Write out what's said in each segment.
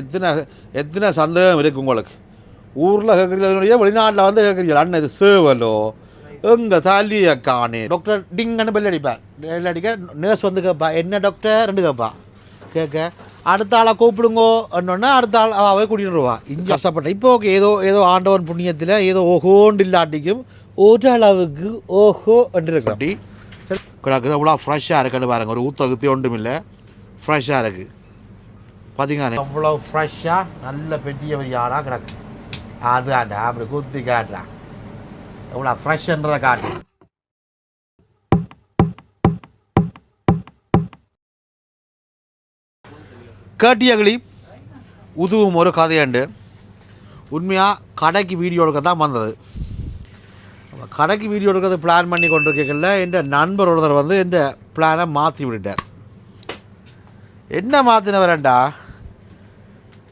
எத்தனை எத்தனை சந்தேகம் இருக்குது உங்களுக்கு? ஊரில் கேட்குறீங்க வெளிநாட்டில் வந்து கேட்குறீங்க அண்ணன் இது சேவலோ? எங்க தாலியை காணே? டாக்டர் டிங்கன்னு பெல் அடிப்பார் பெல் அடிக்க நர்ஸ் வந்து கேட்பா என்ன டாக்டர் ரெண்டு கேட்பா கேட்க அடுத்த ஆளை கூப்பிடுங்கோ. என்னொன்னா அடுத்த ஆள் அவை கூட்டிடுவா இங்கே கஷ்டப்பட்டேன். இப்போ ஓகே ஏதோ ஏதோ ஆண்டவன் புண்ணியத்தில் ஏதோ ஓஹோண்டு இல்லாட்டிக்கும் ஒரு அளவுக்கு ஓஹோ என்று இருக்கு அப்படி. சரி கிடக்குது அவ்வளோ ஃப்ரெஷ்ஷாக இருக்குன்னு பாருங்க. ஒரு ஊத்தகுத்தி ஒன்றும் இல்லை. ஃப்ரெஷ்ஷாக இருக்குது பார்த்தீங்கன்னா அவ்வளோ ஃப்ரெஷ்ஷாக நல்ல பெட்டிய வரியாடாக கிடக்கு. அதாண்டா அப்படி குத்தி காட்டுறான் எவ்வளோ ஃப்ரெஷ்ன்றதை காட்டு. கேட்டியகளி உதுவும் ஒரு கதையுண்டு உண்மையாக கடைக்கு வீடியோ எடுக்க தான் வந்தது கடைக்கு வீடியோ எடுக்கிறது பிளான் பண்ணி கொண்டிருக்கல என் நண்பர் ஒருத்தர் வந்து என் பிளானை மாற்றி விட்டுட்டார். என்ன மாற்றினவரண்டா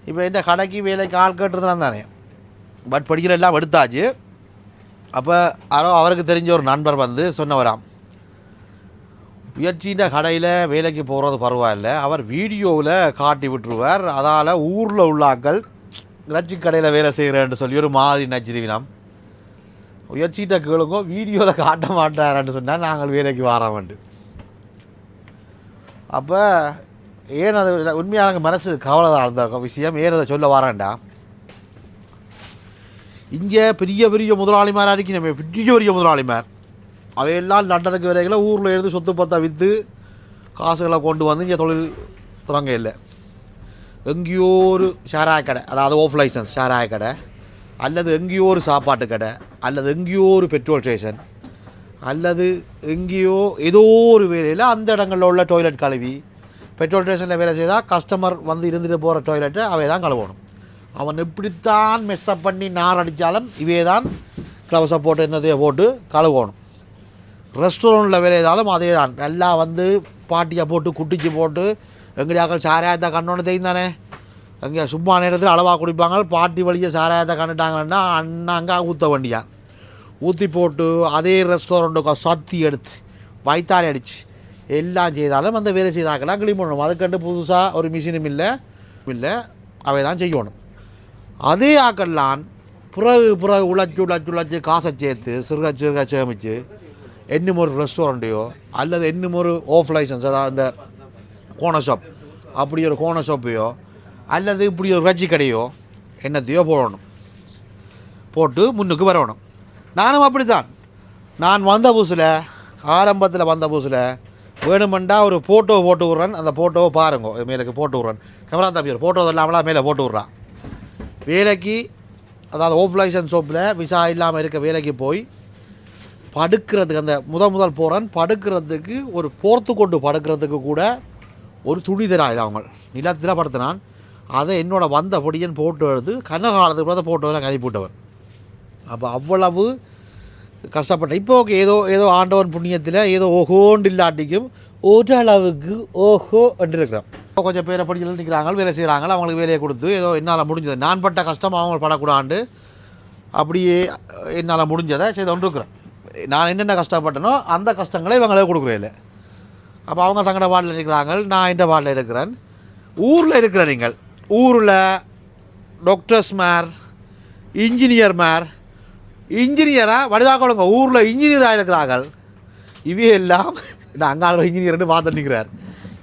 இப்போ இந்த கடைக்கு வேலைக்கு ஆள் கேட்டுருந்தான் தானே. பட் படிக்கிற எல்லாம் எடுத்தாச்சு. அப்போ யாரோ அவருக்கு தெரிஞ்ச ஒரு நண்பர் வந்து சொன்னவராம். முயற்சின்ற கடையில் வேலைக்கு போகிறது பரவாயில்ல. அவர் வீடியோவில் காட்டி விட்டுருவார். அதால் ஊரில் உள்ளாக்கள் இறைச்சி கடையில் வேலை செய்கிறேன்னு சொல்லி ஒரு மாதிரி நச்சிருவினாம். முயற்சிட்ட கேளுங்கோ வீடியோவில் காட்ட மாட்டாரன்னு சொன்னால் நாங்கள் வேலைக்கு வாரோம்ண்டு. அப்போ ஏன் அது உண்மையாக மனசு கவலை அந்த விஷயம். ஏன் அதை சொல்ல வரேன்டா? இங்கே பெரிய பெரிய முதலாளிமாராக இருக்கு நம்ம பெரிய பெரிய முதலாளிமார். அவையெல்லாம் லண்டனுக்கு வரைகளை ஊரில் இருந்து சொத்து பத்தா விற்று காசுகளை கொண்டு வந்து இங்கே தொழில் தொடங்க இல்லை எங்கேயோ ஒரு ஷேராய கடை அதாவது ஆஃப் லைசன்ஸ் ஷேராய கடை அல்லது எங்கேயோ ஒரு சாப்பாட்டு கடை அல்லது எங்கேயோ ஒரு பெட்ரோல் ஸ்டேஷன் அல்லது எங்கேயோ ஏதோ ஒரு வேலையில் அந்த இடங்களில் உள்ள டாய்லெட் கழுவி பெட்ரோல் ஸ்டேஷனில் வேலை செய்தால் கஸ்டமர் வந்து இருந்துட்டு போகிற டாய்லெட்டை அவை தான் கழுவணும். அவன் எப்படித்தான் மெஸ்ஸப் பண்ணி நார் அடித்தாலும் இவே தான் க்ளவுஸை போட்டு என்னதையோ போட்டு கழுவணும். ரெஸ்டாரண்ட்டில் வேலை செய்தாலும் அதே தான் நல்லா வந்து பாட்டியை போட்டு குட்டிச்சு போட்டு எங்கடியாக்கள் சாராயத்தை கண்ணோன்னு தெரியும் தானே? அங்கே சும்மா நேரத்தில் அளவாக குடிப்பாங்க. பாட்டி வழியை சாராயத்தை கண்டுட்டாங்கன்னா அண்ணாங்க ஊற்ற வேண்டியான் ஊற்றி போட்டு அதே ரெஸ்டாரண்ட்டுக்கு சத்தி எடுத்து வைத்தாலே அடிச்சு. எல்லாம் செய்தாலும் அந்த வேலை செய்தாக்கெல்லாம் க்ளீன் பண்ணணும் அதுக்கண்டு புதுசாக ஒரு மிஷினும் இல்லை. இல்லை அவை தான் செய்யணும். அதே ஆக்கெல்லாம் பிறகு பிறகு உழைச்சி உழைச்சி உழைச்சி காசை சேர்த்து சிறுக சிறுக சேமித்து என்னும் ஒரு ரெஸ்டாரண்ட்டையோ அல்லது என்னும் ஒரு ஆஃப் லைசன்ஸ் அதாவது இந்த கோனர் ஷாப் அப்படி ஒரு கோனர் ஷாப்பையோ அல்லது இப்படி ஒரு ரஜ்ஜி கடையோ என்னத்தையோ போடணும். போட்டு முன்னுக்கு வரணும். நானும் அப்படி தான் நான் வந்த புதுசில் ஆரம்பத்தில் வந்த புதுசில் வேணுமெண்டா ஒரு ஃபோட்டோ போட்டு விட்றேன். அந்த ஃபோட்டோவை பாருங்க. மேலுக்கு போட்டு விட்றேன். கேமரா தம்பி ஒரு ஃபோட்டோ இல்லாமலாம் மேலே போட்டு விட்றான் வேலைக்கு அதாவது ஓஃப் லைசன்ஸ் ஷாப்பில் விசா இல்லாமல் இருக்க வேலைக்கு போய் படுக்கிறதுக்கு அந்த முத முதல் போகிறான் படுக்கிறதுக்கு ஒரு போர்த்து கொண்டு படுக்கிறதுக்கு கூட ஒரு துணி தராயில் அவங்க நிலத்தில் படுத்தினான் அதை என்னோட வந்த பொடியன் போட்டு எழுது கண்ணகாலத்துக்கு கூட போட்டு வர அப்போ அவ்வளவு கஷ்டப்பட்டேன். இப்போ ஓகே ஏதோ ஏதோ ஆண்டவன் புண்ணியத்தில் ஏதோ ஓஹோண்டு இல்லாட்டிக்கும் ஓரளவுக்கு ஓஹோ என்று இருக்கிறோம் இப்போ கொஞ்சம் பேரை படிக்கல நிற்கிறாங்க வேலை செய்கிறாங்க அவங்களுக்கு வேலையை கொடுத்து ஏதோ என்னால் முடிஞ்சது. நான் பட்ட கஷ்டம் அவங்க படக்கூடாண்டு. அப்படியே என்னால் முடிஞ்சதை செய்து இருக்கிறேன் நான் என்னென்ன கஷ்டப்பட்டனோ அந்த கஷ்டங்களை இவங்களே கொடுக்குறேன். அப்போ அவங்க தங்கட வார்டில் இருக்கிறாங்க நான் இந்த வார்டில் இருக்கிறேன். ஊரில் இருக்கிற நீங்கள் ஊரில் டாக்டர்ஸ் மேர் இன்ஜினியர் மேர் இன்ஜினியராக வடிவாக ஊரில் இன்ஜினியராக இருக்கிறார்கள். இவையெல்லாம் நான் அங்கே இன்ஜினியர்னு பார்த்து நிற்கிறார்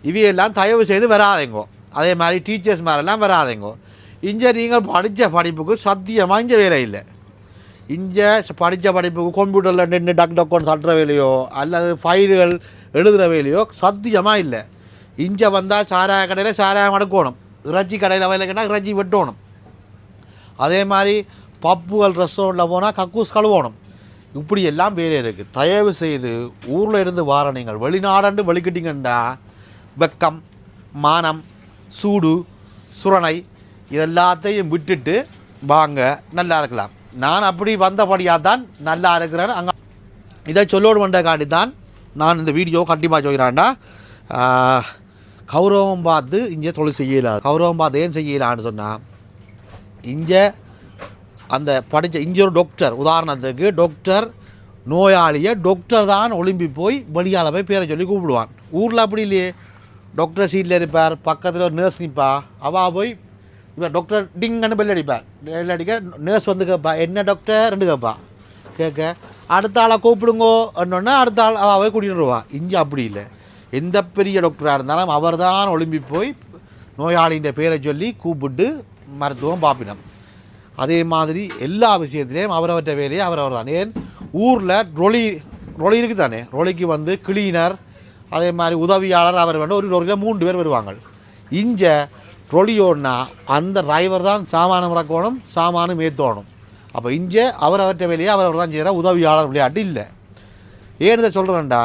இவையெல்லாம் தயவு செய்து வராதேங்கோ. அதே மாதிரி டீச்சர்ஸ் மாதிரிலாம் வராதேங்கோ. இங்கே நீங்கள் படித்த படிப்புக்கு சத்தியமாக இங்கே வேலை இல்லை. இங்கே படித்த படிப்புக்கு கம்ப்யூட்டரில் நின்று டக் டக்குன்னு தட்டுற வேலையோ அல்லது ஃபைல்கள் எழுதுகிற வேலையோ சத்தியமாக இல்லை. இங்கே வந்தால் சாராய கடையில் சாராயம் அடுக்கணும் இறைச்சி கடையில் வேலை கேட்டால் இறைச்சி வெட்டணும். அதே மாதிரி பப்புகள் ரெஸ்டாரண்ட்டில் போனால் கக்கூஸ் கழுவணும். இப்படி எல்லாம் வேலை இருக்குது தயவு செய்து ஊரில் இருந்து வார நீங்கள் வெளிநாடண்டு வெளிக்கிட்டீங்கன்னா வெக்கம் மானம் சூடு சுரணை இதெல்லாத்தையும் விட்டுட்டு வாங்க நல்லா இருக்கலாம். நான் அப்படி வந்தபடியாக தான் நல்லா இருக்கிறேன். அங்கே இதை சொல்லோடு வந்தக்காண்டி தான் நான் இந்த வீடியோ கண்டிப்பாக சொல்கிறான்டா. கௌரவம் பார்த்து இங்கே தொழில் செய்யலாம் கௌரவம் பார்த்து ஏன் செய்யலான்னு சொன்னால் இங்கே அந்த படித்த இங்கே ஒரு டாக்டர் உதாரணத்துக்கு டாக்டர் நோயாளியை டாக்டர் தான் ஒளிம்பி போய் வெளியால் போய் பேரை சொல்லி கூப்பிடுவான். ஊரில் அப்படி இல்லையே. டாக்டர் சீட்டில் இருப்பார் பக்கத்தில் ஒரு நர்ஸ் நிற்பா அவள் போய் இவர் டாக்டர் டிங்கன்னு பெல் அடிப்பார். பெல் அடிக்க நர்ஸ் வந்து கேட்பா என்ன டாக்டர் ரெண்டு கேட்பா கேட்க அடுத்த ஆளை கூப்பிடுங்கோ. என்னொன்னா அடுத்த ஆள் அவள் போய் கூட்டிட்டு வருவா. இங்கே அப்படி இல்லை. எந்த பெரிய டாக்டராக இருந்தாலும் அவர் தான் ஒளிம்பி போய் நோயாளியின் பேரை சொல்லி கூப்பிட்டு மருத்துவம் பார்ப்பினோம் அதே மாதிரி எல்லா விஷயத்திலையும் அவரவற்ற வேலையை அவரவர் தான். ஏன்? ஊரில் ரொலி ரொலி இருக்குது தானே ரொலிக்கு வந்து கிளீனர் அதே மாதிரி உதவியாளர் அவர் வந்து ஒரு ரொலியில் மூன்று பேர் வருவாங்க. இங்கே ரொலியோன்னா அந்த டிரைவர் தான் சாமானம் இறக்கணும் சாமானும் ஏற்றணும் அப்போ இங்கே அவரவற்ற வேலையை அவரவர் தான் செய்கிற உதவியாளர் விளையாட்டு இல்லை. ஏன் இதை சொல்கிறேன்டா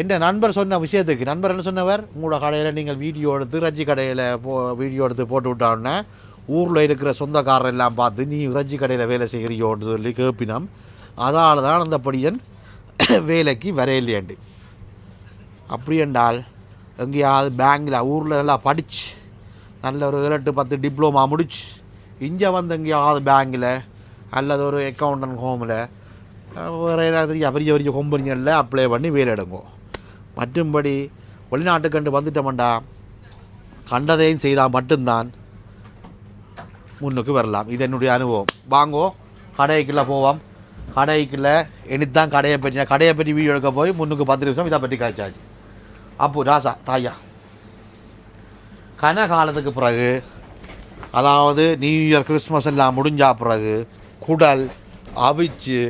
என் நண்பர் சொன்ன விஷயத்துக்கு நண்பர் என்ன சொன்னவர்? உங்களோட கடையில் நீங்கள் வீடியோ எடுத்து ரஜ்ஜி கடையில் போ வீடியோ எடுத்து போட்டு விட்டோன்னே ஊரில் இருக்கிற சொந்தக்காரர் எல்லாம் பார்த்து நீ ரஜ்ஜி கடையில் வேலை செய்கிறியோன்னு சொல்லி கேப்பினோம் அதனால தான் அந்த படியன் வேலைக்கு வரையில்லையாண்டு. அப்படி என்றால் எங்கேயாவது பேங்கில் ஊரில் நல்லா படித்து நல்ல ஒரு ஏழு பத்து டிப்ளமா முடிச்சு இங்கே வந்து எங்கேயாவது பேங்கில் அல்லது ஒரு அக்கௌண்டன்ட் ஹோமில் வேறு ஏதாவது பெரிய பெரிய கம்பெனிகளில் அப்ளை பண்ணி வேலை எடுங்கோ. மற்றும்படி வெளிநாட்டுக்கண்டு வந்துட்டோம்டா கண்டதையும் செய்தால் மட்டும்தான் முன்னுக்கு வரலாம். இது என்னுடைய அனுபவம். வாங்கோ கடைக்குள்ளே போவோம். கடைக்குள்ளே இனித்தான் கடையை பற்றி கடையை பற்றி வீடியோ எடுக்க போய் முன்னுக்கு பத்து நிமிஷம் இதை பற்றி காய்ச்சாச்சு. அப்போ ராசா தாயா. கன காலத்துக்கு பிறகு அதாவது நியூ இயர் கிறிஸ்மஸ் எல்லாம் முடிஞ்சா பிறகு குடல் அவிச்சு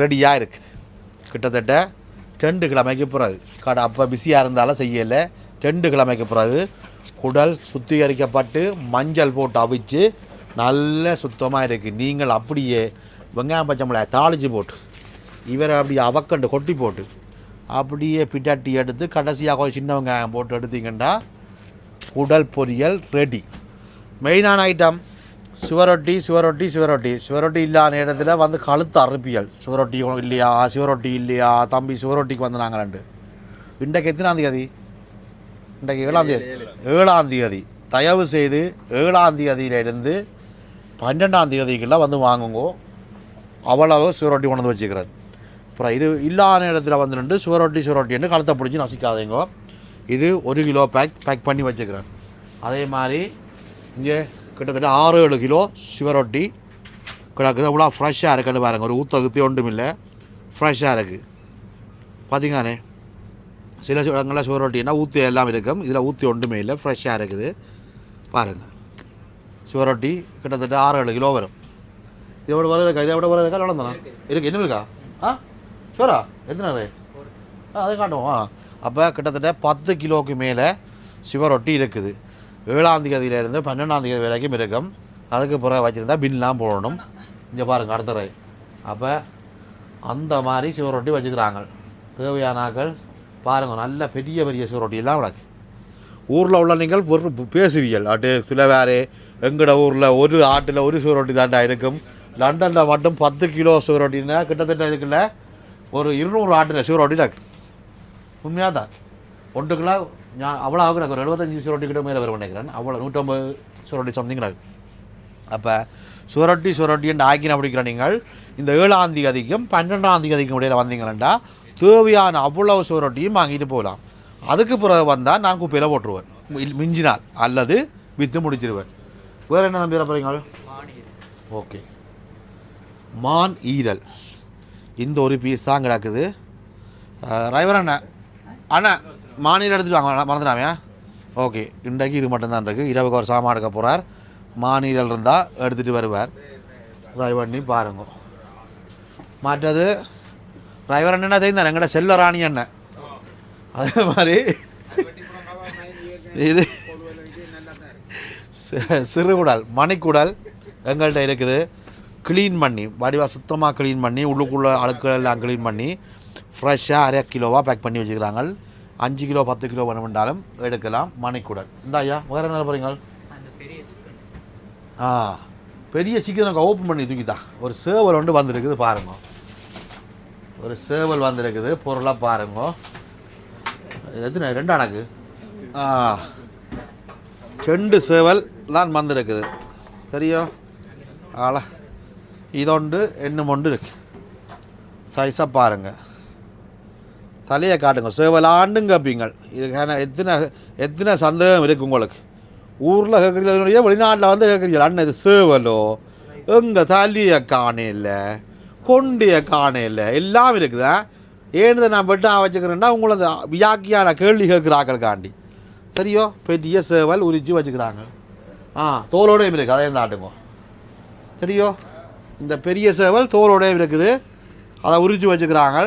ரெடியாக இருக்குது. கிட்டத்தட்ட ரெண்டு கிழமைக்கு பிறகு. கடை அப்போ பிஸியாக இருந்தாலும் செய்யலை. ரெண்டு கிழமைக்கு பிறகு குடல் சுத்திகரிக்கப்பட்டு மஞ்சள் போட்டு அவிச்சு நல்ல சுத்தமாக இருக்குது நீங்கள் அப்படியே வெங்காயம் பச்சை மிளகாய் தாளித்து போட்டு இவரை அப்படியே அவக்கண்டு கொட்டி போட்டு அப்படியே பிட்டாட்டி எடுத்து கடைசியாக கொஞ்சம் சின்ன வெங்காயம் போட்டு எடுத்தீங்கன்னா குடல் பொரியல் ரெடி மெயினான ஐட்டம் சுவரொட்டி சுவரொட்டி சுவரொட்டி சுவரொட்டி இல்லாத இடத்துல வந்து கழுத்து அறுப்பியல். சுவரொட்டி இல்லையா? சுவரொட்டி இல்லையா? தம்பி சுவரொட்டிக்கு வந்து நாங்கள் ரெண்டு. இன்றைக்கு எத்தனாம் தேதி? இன்றைக்கு ஏழாம் தேதி. ஏழாம் தேதி. தயவு செய்து ஏழாம் தேதியிலிருந்து பன்னெண்டாம் தேதிக்குள்ள வந்து வாங்குங்கோ. அவ்வளவு சுவரொட்டி கொண்டு வந்து வச்சுக்கிறேன். அப்புறம் இது இல்லாத இடத்துல வந்து ரெண்டு சுவரொட்டி சுவரொட்டின்னு கழுத்தை பிடிச்சி நசிக்காதீங்கோ. இது ஒரு கிலோ பேக் பேக் பண்ணி வச்சுக்கிறேன். அதே மாதிரி இங்கே கிட்டத்தட்ட ஆறு ஏழு கிலோ சுவரொட்டி கிடக்குது அவ்வளோ ஃப்ரெஷ்ஷாக இருக்குன்னு பாருங்க. ஒரு ஊத்த குத்தி ஒன்றும் இல்லை. ஃப்ரெஷ்ஷாக இருக்குது பார்த்தீங்கண்ணே சில இடங்களில் சுவரொட்டின்னா ஊற்றி எல்லாம் இருக்கும். இதில் ஊற்றி ஒன்றுமே இல்லை. ஃப்ரெஷ்ஷாக இருக்குது. பாருங்கள் சுவரொட்டி கிட்டத்தட்ட ஆறு ஏழு கிலோ வரும். இதை விட வர இருக்கா? இதை விட வர இருக்கா? வளர்ந்தானா இருக்கு. இன்னும் இருக்கா? ஆ? ஷோரா எத்தனை ரே ஆ அதை காட்டுவோம். ஆ. அப்போ கிட்டத்தட்ட பத்து கிலோவுக்கு மேலே சிவரொட்டி இருக்குது. ஏழாம் தேதியிலேருந்து பன்னெண்டாம் தேதி வரைக்கும் இருக்கும். அதுக்கு பிறகு வச்சுருந்தா பின்லாம் போடணும். இங்கே பாருங்கள் அடுத்த ரை அப்போ அந்த மாதிரி சிவரொட்டி வச்சுக்கிறாங்க. தேவையான பாருங்கள் நல்ல பெரிய பெரிய சுவரொட்டியெல்லாம் கிடக்கு ஊரில் உள்ள நீங்கள் ஒரு பேசுவீர்கள். அட்டு சில வேறு எங்கட ஊரில் ஒரு ஆட்டில் ஒரு சுவரொட்டி தாண்டா இருக்கும். லண்டனில் மட்டும் பத்து கிலோ சுவரொட்டின்னா கிட்டத்தட்ட இதுக்குள்ள ஒரு இருநூறு ஆட்டில் சுவரொட்டி இருக்குது உண்மையாக தான் ஒன்று நான் அவ்வளோ ஆகும் எனக்கு ஒரு எழுபத்தஞ்சு சுவரொட்டி கிட்ட மேலே வரும் நினைக்கிறேன். அவ்வளோ நூற்றம்பது சுவரொட்டி சம்திங் இருக்கு. அப்போ சுரட்டி சுரட்டி என்று ஆக்கின அப்படிங்கிற நீங்கள் இந்த ஏழாம் தேதிக்கும் பன்னெண்டாம் தேதிக்கும் இடையில வந்தீங்களா தேவையான அவ்வளவு சோரொட்டியும் வாங்கிட்டு போகலாம். அதுக்கு பிறகு வந்தால் நான் குப்பையில் போட்டுருவேன். மிஞ்சினால் அல்லது விற்று முடிச்சிருவேன். வேறு என்ன நம்பி போகிறீங்க ஓகே. மான் ஈரல். இந்த ஒரு பீஸ் தான் கிடக்குது. டிரைவர் அண்ணா. அண்ணா மாநில எடுத்துட்டு வாங்க மறந்துடாமையா? ஓகே. இன்றைக்கு இது மட்டும்தான் இருக்குது இரவுக்கு ஒரு சாமான் எடுக்க போகிறார் மாநிலம் இருந்தால் எடுத்துகிட்டு வருவார். டிரைவர் பண்ணி பாருங்க. மற்றது டிரைவர் அண்ணன் தெரிந்தார் எங்கட செல்வ ராணி அண்ணன் அதே மாதிரி இது சிறுகுடல் மணிக்குடல் எங்கள்கிட்ட இருக்குது. க்ளீன் பண்ணி வடிவா சுத்தமாக க்ளீன் பண்ணி உள்ளுக்குள்ளே அழுக்கள் எல்லாம் க்ளீன் பண்ணி ஃப்ரெஷ்ஷாக அரை கிலோவாக பேக் பண்ணி வச்சுக்கிறாங்க அஞ்சு கிலோ பத்து கிலோ வேணுமென்றாலும் எடுக்கலாம். மணிக்குடல். இந்த ஐயா வேறு என்ன போகிறீங்க அந்த பெரிய சிக்கன் ஆ பெரிய சிக்கன் ஓப்பன் பண்ணி தூக்கிட்டா ஒரு சேவல் ஒன்று வந்திருக்குது பாருங்க. ஒரு சேவல் வந்திருக்குது. பொருளாக பாருங்க. எத்தனை? ரெண்டு அணக்கு ஆ. ரெண்டு சேவல் தான் வந்திருக்குது. சரியோ? ஆளா. இதொண்டு என்னும் ஒன்று இருக்கு. சைஸாக பாருங்கள் தலையை காட்டுங்க. சேவல் ஆண்டும் இதுக்கான எத்தனை எத்தனை சந்தேகம் இருக்குது உங்களுக்கு? ஊரில் கேட்குறீங்க வெளிநாட்டில் வந்து கேட்குறீங்க அண்ணன் இது சேவலோ? எங்கள் தலையை காணையில்ல கொண்டிய காணையில்ல எல்லாம் இருக்குதா ஏன்னு நான் வெட்டா வச்சுக்கிறேன்னா உங்களை அந்த வியாக்கியான கேள்வி கேட்குறாக்களுக்காண்டி சரியோ? பெரிய சேவல் உரிச்சு வச்சுக்கிறாங்க. ஆ தோலோடையும் இருக்குது அதையும் தாட்டுங்க. சரியோ? இந்த பெரிய சேவல் தோலோடையும் இருக்குது அதை உரிச்சு வச்சுக்கிறாங்க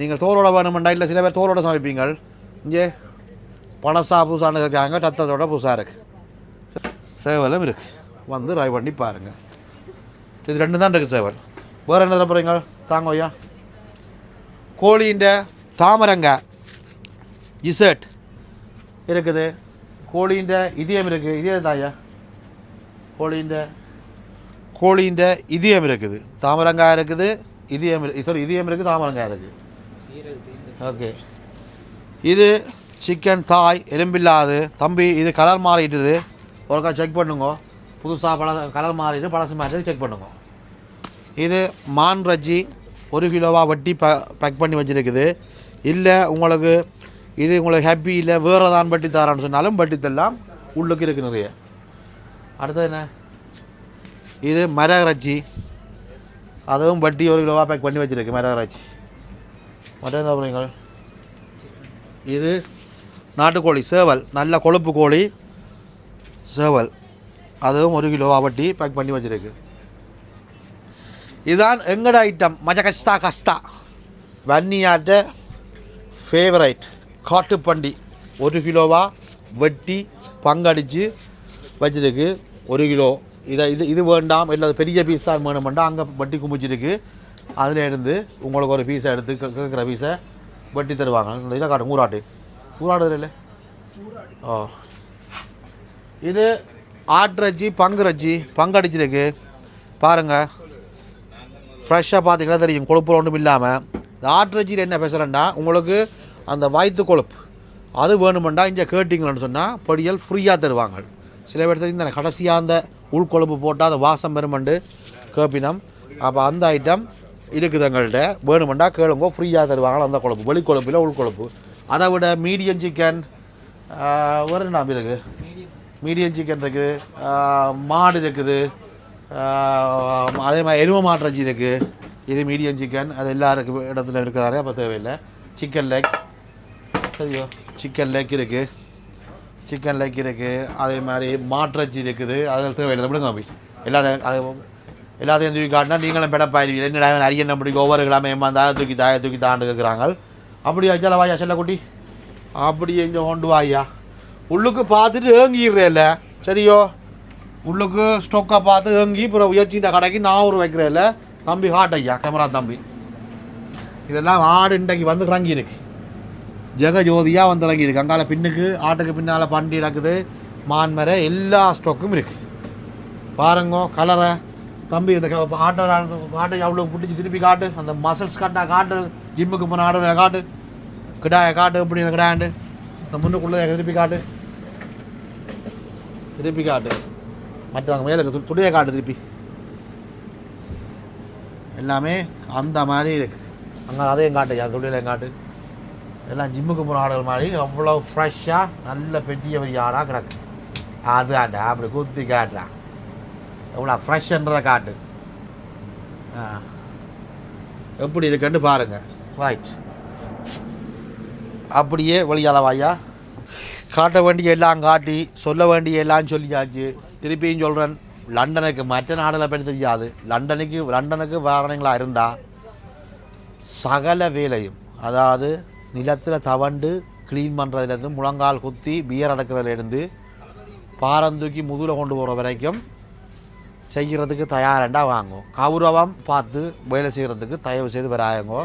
நீங்கள் தோலோட வேணுமெண்டா இல்லை சில பேர் தோலோட சமைப்பீங்கள். இங்கே பழசா பூசான்னு இருக்காங்க ரத்தத்தோட பூசா இருக்குது சேவலும் இருக்குது வந்து ட்ரை பண்ணி பாருங்கள் இது ரெண்டு தான் இருக்குது சேவல் வேறு என்ன தர தாங்க ஐயா. கோழியின் தாமரங்காய் இசட் இருக்குது. கோழின்ற இதயம் இருக்குது. இதயம் தாயா கோழின்ற கோழின்ற இதயம் இருக்குது. தாமரங்காய் இருக்குது இதயம் சாரி இதயம் இருக்குது தாமரங்காய் இருக்குது. ஓகே. இது சிக்கன் தாய் எலும்பில்லாது. தம்பி இது கலர் மாறிட்டுது. ஒருக்கா செக் பண்ணுங்க. புதுசாக பழ கலர் மாறிட்டு பழசு மாறிட்டு செக் பண்ணுங்க. இது மான் ரஜ்ஜி ஒரு கிலோவாக வட்டி ப பேக் பண்ணி வச்சுருக்குது. இல்லை உங்களுக்கு இது உங்களுக்கு ஹாப்பி இல்லை வேறு தான் வட்டி தரான்னு சொன்னாலும் வட்டி தரலாம். உள்ளுக்கு இருக்குது நிறைய. அடுத்தது என்ன? இது மர அதுவும் வட்டி ஒரு கிலோவாக பேக் பண்ணி வச்சுருக்கு மர மற்ற என்ன இது நாட்டுக்கோழி சேவல். நல்ல கொழுப்பு கோழி சேவல். அதுவும் ஒரு கிலோ வட்டி பேக் பண்ணி வச்சுருக்கு. இதுதான் எங்கட ஐட்டம் மஜ கஸ்தா. கஸ்தா வன்னியாட்ட ஃபேவரைட் காட்டுப்பண்டி. ஒரு கிலோவாக வெட்டி பங்கடித்து வச்சிருக்கு. ஒரு கிலோ. இதை இது இது வேண்டாம். இல்லை பெரிய பீஸாக வேணுமெண்டா அங்கே வட்டி குமிச்சிருக்கு. அதில் இருந்து உங்களுக்கு ஒரு பீஸை எடுத்து கேட்குற பீஸை வெட்டி தருவாங்க. இந்த இதை காட்டும் ஊராட்டு. ஊராடு இல்லை. ஓ. இது ஆட்டிறச்சி பங்குறச்சி பங்கடிச்சிருக்கு. பாருங்கள் ஃப்ரெஷ்ஷாக பார்த்தீங்கன்னா தெரியும். கொழுப்பு ஒன்றும் இல்லாமல் இந்த ஆட்டிறச்சியில் என்ன பேசுகிறேன்டா உங்களுக்கு அந்த வயிற்று கொழுப்பு. அது வேணுமெண்டா இங்கே கேட்டிங்கன்னு சொன்னால் பொடியல் ஃப்ரீயாக தருவாங்க. சில பேர் தெரியும் தானே கடைசியாக அந்த உள்கொழுப்பு போட்டால் அந்த வாசம் பெருமண்டு கேப்பினம். அப்போ அந்த ஐட்டம் இருக்குது எங்கள்கிட்ட வேணுமெண்டா கேளுங்க ஃப்ரீயாக தருவாங்க அந்த கொழுப்பு. வெளிக்கொழுப்பு இல்லை உள்கொழுப்பு அதை விட மீடியம் சிக்கன் வேறு என்ன இருக்குது மீடியம் சிக்கன் இருக்குது மாடு இருக்குது. அதே மாதிரி எரும மாட்டுறச்சி இருக்குது இது மீடியம் சிக்கன் அது எல்லாருக்கும் இடத்துல இருக்கிறதாலே அப்போ தேவையில்லை. சிக்கன் லெக் சரியோ? சிக்கன் லெக் இருக்குது சிக்கன் லெக் இருக்குது அதே மாதிரி மாட்டுறச்சி இருக்குது அதில் தேவையில்லை. விடுங்க அப்படி எல்லாத்தையும் அது எல்லாத்தையும் தூக்கி காட்டினா நீங்களும் பெடப்பாயிருவீங்க. என்னடா இவன் அரியன் பிடிக்கும் ஒவ்வொரு கிழமை ஏமாந்தா தூக்கி தாய தூக்கி தாண்டு கேட்குறாங்க அப்படி அஜால வாயா செல்லக்குட்டி அப்படி இங்கே கொண்டு வாயா. உள்ளுக்கு பார்த்துட்டு ஏங்கிடுறேல்ல. சரியோ? உள்ளுக்கு ஸ்டோக்கை பார்த்து ஏங்கி அப்புறம் உயர்ச்சிட்ட கடைக்கு நான் ஒரு வைக்கிறேன்ல. தம்பி ஹாட் ஐயா கேமரா தம்பி. இதெல்லாம் ஆடு இன்றைக்கு வந்து இறங்கி இருக்கு. ஜெகஜோதியாக வந்து இறங்கி இருக்கு. அங்கால பின்னுக்கு ஆட்டுக்கு பின்னால் பண்டி நடக்குது. மான்மரை எல்லா ஸ்டோக்கும் இருக்கு. பாருங்க கலரை தம்பி இந்த க- ஆட்டை ஆட்டை அவ்வளோ பிடிச்சி திருப்பி காட்டு. அந்த மசில்ஸ் காட்டா. காட்டு ஜிம்முக்கு போன ஆடு காட்டு. கிடாய காட்டு இப்படி இந்த கிடாண்டு இந்த முன்னுக்குள்ளே திருப்பி காட்டு. திருப்பி காட்டு. மற்றவங்க மேலே இருக்க துணியை காட்டு திருப்பி. எல்லாமே அந்த மாதிரி இருக்குது. அங்கே அதையும் காட்டு அது துணியிலையும் காட்டு. எல்லாம் ஜிம்முக்கு போகிற ஆடுகள் மாதிரி அவ்வளோ ஃப்ரெஷ்ஷாக நல்ல பெட்டிய பெரிய ஆடாக கிடக்கு. அது அப்படி குத்தி காட்டுறா. எவ்வளோ ஃப்ரெஷ்ன்றதை காட்டு. எப்படி இருக்குன்னு பாருங்கள் ரைட் அப்படியே வழியாளவாயா காட்ட வேண்டிய எல்லாம் காட்டி சொல்ல வேண்டிய எல்லாம் சொல்லியாச்சு. திருப்பியும் சொல்கிறேன் லண்டனுக்கு மற்ற நாடுகளை பற்றி தெரியாது. லண்டனுக்கு லண்டனுக்கு வாரணங்களாக இருந்தால் சகல வேலையும் அதாவது நிலத்தில் தவண்டு க்ளீன் பண்ணுறதுலேருந்து முழங்கால் குத்தி பியர் அடக்கிறதுலேருந்து பாரந்தூக்கி முதுகில் கொண்டு போகிற வரைக்கும் செய்கிறதுக்கு தயாரண்டா வாங்கும் கௌரவம் பார்த்து வேலை செய்கிறதுக்கு தயவு செய்து வராயங்கோ.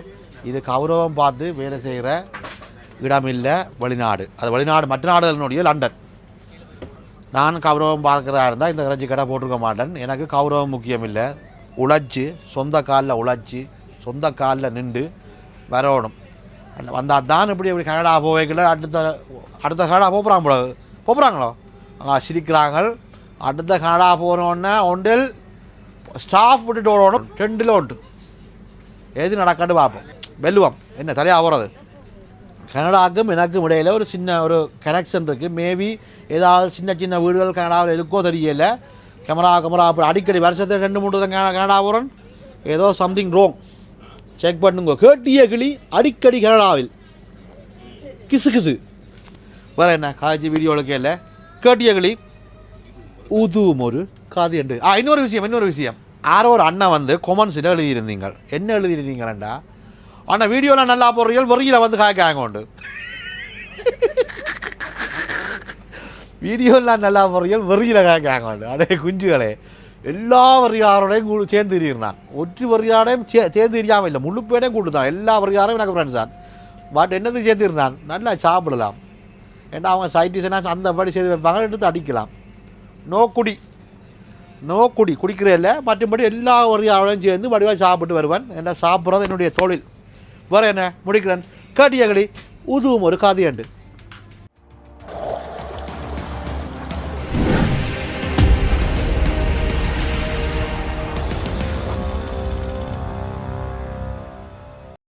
இது கௌரவம் பார்த்து வேலை செய்கிற இடமில்லை வெளிநாடு. அது வெளிநாடு மற்ற நாடுகளினுடைய லண்டன். நான் கௌரவம் பார்க்குறதா இருந்தால் இந்த இறைச்சி கடை போட்டிருக்க மாட்டேன். எனக்கு கௌரவம் முக்கியம் இல்லை உழைச்சி சொந்த காலில் உழைச்சி சொந்த காலில் நின்று வரணும். வந்தால் தான் இப்படி இப்படி கனடா போவேக்கல அடுத்த அடுத்த கனடா போகிறாங்க போல போகிறாங்களோ சிரிக்கிறாங்க அடுத்த கனடா போகிறோன்னே ஒன்றில் ஸ்டாஃப் விட்டுட்டு ஓடணும். ரெண்டில் உண்டு எது நடக்கன்னு பார்ப்போம். வெல்லுவோம். என்ன தலையாக போகிறது கனடாக்கும் எனக்கும் இடையில ஒரு சின்ன ஒரு கனெக்ஷன் இருக்குது மேபி ஏதாவது சின்ன சின்ன வீடுகள் கனடாவில் இருக்கோ தெரியல. கேமரா கேமரா அப்படி அடிக்கடி வருஷத்துக்கு ரெண்டு மூணு தான் கனடா போகிறோம் ஏதோ சம்திங் ரோங் செக் பண்ணுங்க. கேட்டிய கிளி அடிக்கடி கனடாவில். கிசு கிசு. வேறு என்ன? காய்ச்சி வீடியோவில் கேள்ல கேட்டிய கிளி. உதுவும் ஒரு காது என்று. ஆ இன்னொரு விஷயம் இன்னொரு விஷயம். யாரோ ஒரு அண்ணன் வந்து கொமன்ஸில் எழுதியிருந்தீங்க. என்ன எழுதியிருந்தீங்களா ஆனால் வீடியோலாம் நல்லா போடுறீங்க வெறியில் வந்து காய்க்காங்க உண்டு. வீடியோலாம் நல்லா போடுறீங்க வெறியில் காய்க்காங்க உண்டு. அடே குஞ்சுகளே எல்லா வரிகாரோடையும் கூ சேர்ந்து இருந்தான் ஒற்று வரிகாரையும் சே சேர்ந்து தெரியாமல் இல்லை முழு பேரையும் கூட்டுதான். எல்லா வரிகாரையும் எனக்கு ஃப்ரெண்ட்ஸ் தான். பட் என்னது சேர்த்து இருந்தான் நல்லா சாப்பிடலாம். ஏன்னா அவங்க சைட்டிஸ்னா அந்த படி செய்து வைப்பாங்க எடுத்து அடிக்கலாம். நோ குடி. நோ குடி. குடிக்கிறதில்ல மற்றபடி எல்லா வரிகாரோடையும் சேர்ந்து வடிவாக சாப்பிட்டு வருவேன். என்ன சாப்பிட்றது என்னுடைய தொழில். வேறு என்ன? முடிக்கிறேன். காட்டியகடி உதுவும் ஒரு காதியண்டு.